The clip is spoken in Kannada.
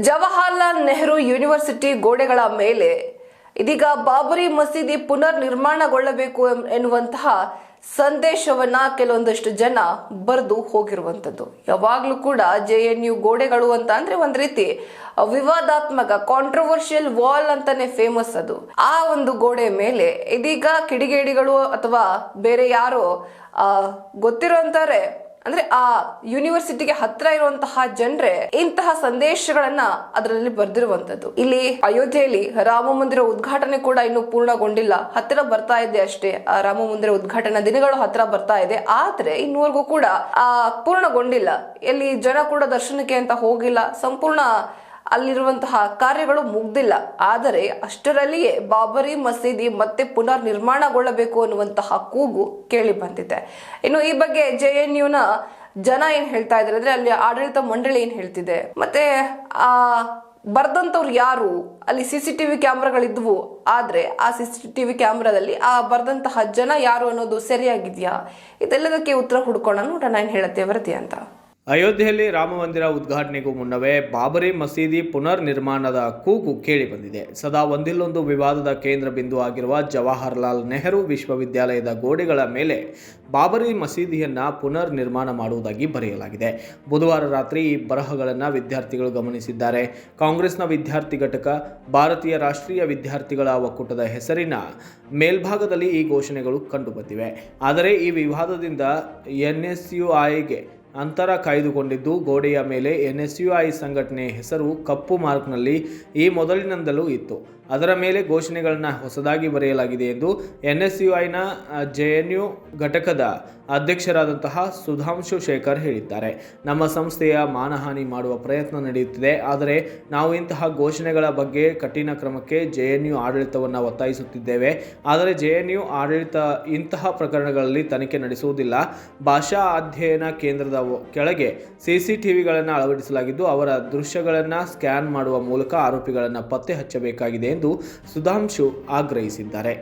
ಜವಾಹರ್ಲಾಲ್ ನೆಹರು ಯೂನಿವರ್ಸಿಟಿ ಗೋಡೆಗಳ ಮೇಲೆ ಇದೀಗ ಬಾಬರಿ ಮಸೀದಿ ಪುನರ್ ನಿರ್ಮಾಣಗೊಳ್ಳಬೇಕು ಎನ್ನುವಂತಹ ಸಂದೇಶವನ್ನ ಕೆಲವೊಂದಷ್ಟು ಜನ ಬರೆದು ಹೋಗಿರುವಂತದ್ದು ಯಾವಾಗ್ಲೂ ಕೂಡ ಜೆ ಎನ್ ಯು ಗೋಡೆಗಳು ಅಂತ ಅಂದ್ರೆ ಒಂದ್ ರೀತಿ ವಿವಾದಾತ್ಮಕ ಕಾಂಟ್ರವರ್ಷಿಯಲ್ ವಾಲ್ ಅಂತಾನೆ ಫೇಮಸ್ ಅದು. ಆ ಒಂದು ಗೋಡೆ ಮೇಲೆ ಇದೀಗ ಕಿಡಿಗೇಡಿಗಳು ಅಥವಾ ಬೇರೆ ಯಾರೋ, ಆ ಗೊತ್ತಿರೋಂತಾರೆ ಅಂದ್ರೆ ಆ ಯೂನಿವರ್ಸಿಟಿಗೆ ಹತ್ರ ಇರುವಂತಹ ಜನರೇ ಇಂತಹ ಸಂದೇಶಗಳನ್ನ ಅದರಲ್ಲಿ ಬರೆದಿರುವಂತದ್ದು ಇಲ್ಲಿ ಅಯೋಧ್ಯೆಯಲ್ಲಿ ರಾಮ ಮಂದಿರ ಉದ್ಘಾಟನೆ ಕೂಡ ಇನ್ನು ಪೂರ್ಣಗೊಂಡಿಲ್ಲ. ಹತ್ತಿರ ಬರ್ತಾ ಇದೆ ಅಷ್ಟೇ. ಆ ರಾಮ ಮಂದಿರ ಉದ್ಘಾಟನಾ ದಿನಗಳು ಹತ್ರ ಬರ್ತಾ ಇದೆ. ಆದ್ರೆ ಇನ್ನೂವರೆಗೂ ಕೂಡ ಆ ಪೂರ್ಣಗೊಂಡಿಲ್ಲ. ಎಲ್ಲಿ ಜನ ಕೂಡ ದರ್ಶನಕ್ಕೆ ಅಂತ ಹೋಗಿಲ್ಲ. ಸಂಪೂರ್ಣ ಅಲ್ಲಿರುವಂತಹ ಕಾರ್ಯಗಳು ಮುಗ್ದಿಲ್ಲ. ಆದರೆ ಅಷ್ಟರಲ್ಲಿಯೇ ಬಾಬರಿ ಮಸೀದಿ ಮತ್ತೆ ಪುನರ್ ನಿರ್ಮಾಣಗೊಳ್ಳಬೇಕು ಅನ್ನುವಂತಹ ಕೂಗು ಕೇಳಿ ಬಂದಿದೆ. ಇನ್ನು ಈ ಬಗ್ಗೆ ಜೆ ಎನ್ ಯುನ ಜನ ಏನ್ ಹೇಳ್ತಾ ಇದ್ದಾರೆ ಅಂದ್ರೆ ಅಲ್ಲಿ ಆಡಳಿತ ಮಂಡಳಿ ಏನ್ ಹೇಳ್ತಿದೆ? ಮತ್ತೆ, ಆ, ಬರ್ದಂತವ್ರು ಯಾರು? ಅಲ್ಲಿ ಸಿ ಸಿ ಟಿವಿ ಕ್ಯಾಮ್ರಾಗಳಿದ್ವು. ಆದ್ರೆ ಆ ಸಿ ಸಿ ಟಿವಿ ಕ್ಯಾಮ್ರಾದಲ್ಲಿ ಆ ಬರ್ದಂತಹ ಜನ ಯಾರು ಅನ್ನೋದು ಸರಿಯಾಗಿದ್ಯಾ? ಇದೆಲ್ಲದಕ್ಕೆ ಉತ್ತರ ಹುಡ್ಕೋಣ. ನೋಡೋಣ, ಏನ್ ಹೇಳತ್ತೆ ವರದಿ ಅಂತ. ಅಯೋಧ್ಯೆಯಲ್ಲಿ ರಾಮ ಮಂದಿರ ಉದ್ಘಾಟನೆಗೂ ಮುನ್ನವೇ ಬಾಬರಿ ಮಸೀದಿ ಪುನರ್ ನಿರ್ಮಾಣದ ಕೂಗು ಕೇಳಿಬಂದಿದೆ. ಸದಾ ಒಂದಿಲ್ಲೊಂದು ವಿವಾದದ ಕೇಂದ್ರ ಬಿಂದು ಆಗಿರುವ ಜವಾಹರ್ಲಾಲ್ ನೆಹರು ವಿಶ್ವವಿದ್ಯಾಲಯದ ಗೋಡೆಗಳ ಮೇಲೆ ಬಾಬರಿ ಮಸೀದಿಯನ್ನು ಪುನರ್ ನಿರ್ಮಾಣ ಮಾಡುವುದಾಗಿ ಬರೆಯಲಾಗಿದೆ. ಬುಧವಾರ ರಾತ್ರಿ ಈ ಬರಹಗಳನ್ನು ವಿದ್ಯಾರ್ಥಿಗಳು ಗಮನಿಸಿದ್ದಾರೆ. ಕಾಂಗ್ರೆಸ್ನ ವಿದ್ಯಾರ್ಥಿ ಘಟಕ, ಭಾರತೀಯ ರಾಷ್ಟ್ರೀಯ ವಿದ್ಯಾರ್ಥಿಗಳ ಒಕ್ಕೂಟದ ಹೆಸರಿನ ಮೇಲ್ಭಾಗದಲ್ಲಿ ಈ ಘೋಷಣೆಗಳು ಕಂಡುಬಂದಿವೆ. ಆದರೆ ಈ ವಿವಾದದಿಂದ ಎನ್ಎಸ್ಯುಐಗೆ ಅಂತರ ಕಾಯ್ದುಕೊಂಡಿದ್ದು ಗೋಡೆಯ ಮೇಲೆ ಎನ್ಎಸ್ಯುಐ ಸಂಘಟನೆ ಹೆಸರು ಕಪ್ಪು ಮಾರ್ಕ್ನಲ್ಲಿ ಈ ಮೊದಲಿನಿಂದಲೂ ಇತ್ತು. ಅದರ ಮೇಲೆ ಘೋಷಣೆಗಳನ್ನು ಹೊಸದಾಗಿ ಬರೆಯಲಾಗಿದೆ ಎಂದು ಎನ್ಎಸ್ಯುಐನ ಜೆ ಎನ್ ಯು ಘಟಕದ ಅಧ್ಯಕ್ಷರಾದಂತಹ ಸುಧಾಂಶು ಶೇಖರ್ ಹೇಳಿದ್ದಾರೆ. ನಮ್ಮ ಸಂಸ್ಥೆಯ ಮಾನಹಾನಿ ಮಾಡುವ ಪ್ರಯತ್ನ ನಡೆಯುತ್ತಿದೆ. ಆದರೆ ನಾವು ಇಂತಹ ಘೋಷಣೆಗಳ ಬಗ್ಗೆ ಕಠಿಣ ಕ್ರಮಕ್ಕೆ ಜೆ ಎನ್ ಯು ಆಡಳಿತವನ್ನು ಒತ್ತಾಯಿಸುತ್ತಿದ್ದೇವೆ. ಆದರೆ ಜೆ ಎನ್ ಯು ಆಡಳಿತ ಇಂತಹ ಪ್ರಕರಣಗಳಲ್ಲಿ ತನಿಖೆ ನಡೆಸುವುದಿಲ್ಲ. ಭಾಷಾ ಅಧ್ಯಯನ ಕೇಂದ್ರದ ಕೆಳಗೆ ವಿಗಳನ್ನು ಅಳವಡಿಸಲಾಗಿದ್ದು ಅವರ ದೃಶ್ಯಗಳನ್ನು ಸ್ಕ್ಯಾನ್ ಮಾಡುವ ಮೂಲಕ ಆರೋಪಿಗಳನ್ನು ಪತ್ತೆ ಹಚ್ಚಬೇಕಾಗಿದೆ ಎಂದು ಸುಧಾಂಶು ಆಗ್ರಹಿಸಿದ್ದಾರೆ.